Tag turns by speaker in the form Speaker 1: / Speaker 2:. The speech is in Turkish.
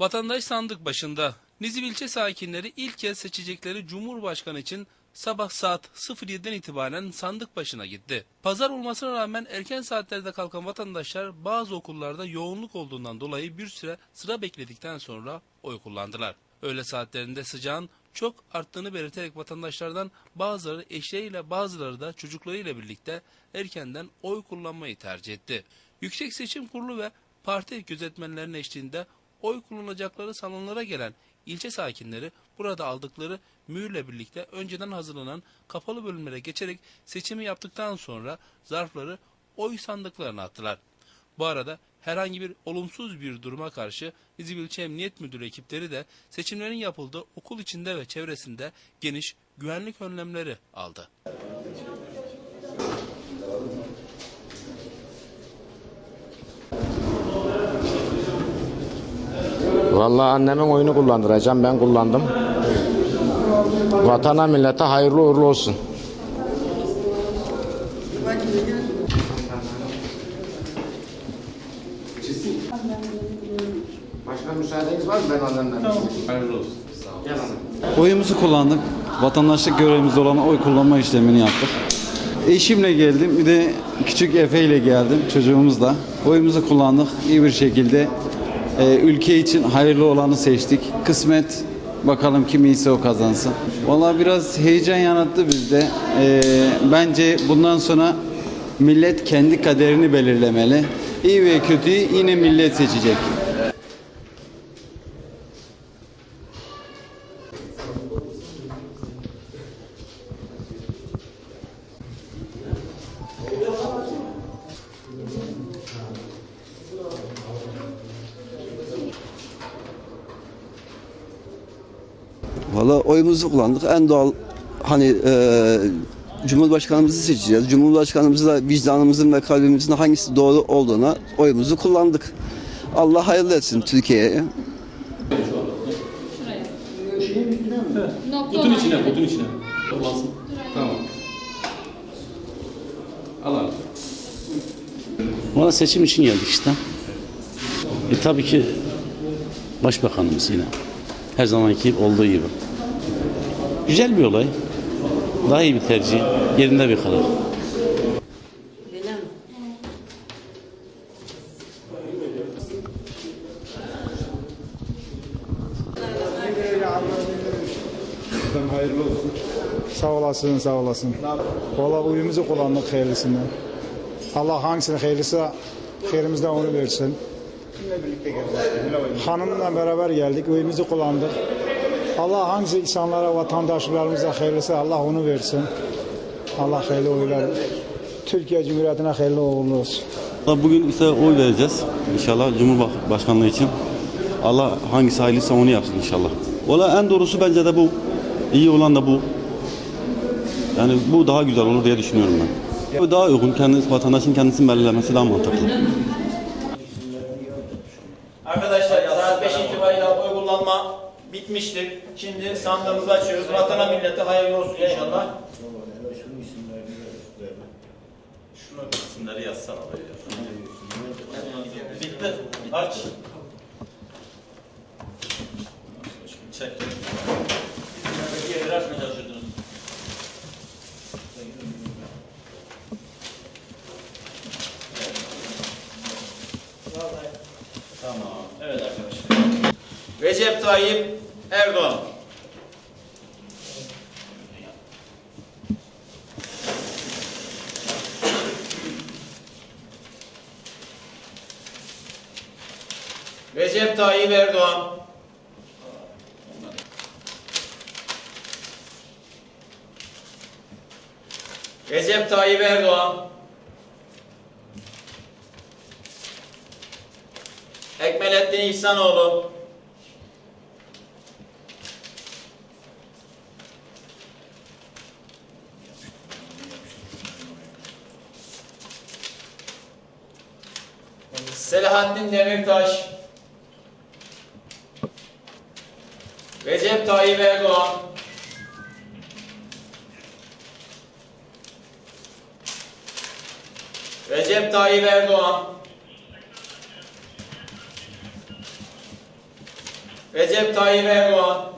Speaker 1: Vatandaş sandık başında. Nizip ilçe sakinleri ilk kez seçecekleri Cumhurbaşkanı için sabah saat 07'den itibaren sandık başına gitti. Pazar olmasına rağmen erken saatlerde kalkan vatandaşlar bazı okullarda yoğunluk olduğundan dolayı bir süre sıra bekledikten sonra oy kullandılar. Öğle saatlerinde sıcağın çok arttığını belirterek vatandaşlardan bazıları eşleriyle bazıları da çocuklarıyla birlikte erkenden oy kullanmayı tercih etti. Yüksek Seçim Kurulu ve parti gözetmenlerinin eşliğinde oy kullanacakları salonlara gelen ilçe sakinleri burada aldıkları mühürle birlikte önceden hazırlanan kapalı bölümlere geçerek seçimi yaptıktan sonra zarfları oy sandıklarına attılar. Bu arada herhangi bir olumsuz bir duruma karşı Nizip İlçe Emniyet Müdürü ekipleri de seçimlerin yapıldığı okul içinde ve çevresinde geniş güvenlik önlemleri aldı.
Speaker 2: Vallahi annemin oyunu kullandıracağım. Ben kullandım. Vatana millete hayırlı uğurlu olsun. Başka müsaadeniz var mı ben annemden? Hayırlı olsun. Gel hanım.
Speaker 3: Oyumuzu kullandık. Vatandaşlık görevimiz olan oy kullanma işlemini yaptık. Eşimle geldim. Bir de küçük Efe ile geldim çocuğumuzla. Oyumuzu kullandık. İyi bir şekilde e, ülke için hayırlı olanı seçtik. Kısmet bakalım kim iyiyse o kazansın. Vallahi biraz heyecan yarattı bizde. E, bence bundan sonra millet kendi kaderini belirlemeli. İyi ve kötüyü yine millet seçecek.
Speaker 4: Valla oyumuzu kullandık. En doğal hani e, Cumhurbaşkanımızı seçeceğiz. Cumhurbaşkanımızı da vicdanımızın ve kalbimizin hangisi doğru olduğuna oyumuzu kullandık. Allah hayırlı etsin Türkiye'ye.
Speaker 5: Kutun içine, kutun içine.
Speaker 6: Ona seçim için geldik işte. E tabii ki başbakanımız yine. Her zamanki olduğu gibi. Güzel bir olay. Daha iyi bir tercih. Yerinde bir karar.
Speaker 7: Sağ olasın, sağ olasın. Valla uyumuzu kullandık hayırlısından. Allah hangisini hayırlısı hayırımızdan onu versin. Hanımla beraber geldik, uyumuzu kullandık. Allah hangisi insanlara, vatandaşlarımıza hayırlısı Allah onu versin. Allah hayırlı oylar. Türkiye Cumhuriyeti'ne hayırlı uğurlu olsun.
Speaker 8: Bugün ise oy vereceğiz inşallah Cumhurbaşkanlığı için. Allah hangisi hayırlıysa onu yapsın inşallah. Valla en doğrusu bence de bu. İyi olan da bu. Yani bu daha güzel olur diye düşünüyorum ben. Daha uygun, kendisi, vatandaşın kendisini belirlemesi daha mantıklı.
Speaker 9: Arkadaşlar saat 5 itibariyle oy kullanma bitmiştir. Şimdi sandığımızı açıyoruz. Vatana millete hayırlı olsun inşallah. Şunu isimleri yazsana oraya. Bitti. Aç. Çek. Yerleri açmaya çalışıyordunuz. Tamam. Evet arkadaşlar. Recep Tayyip Erdoğan. Recep Tayyip Erdoğan. Recep Tayyip Erdoğan. Ekmelettin İhsanoğlu. Selahattin Demirtaş. Recep Tayyip Erdoğan. Recep Tayyip Erdoğan. Recep Tayyip Erdoğan,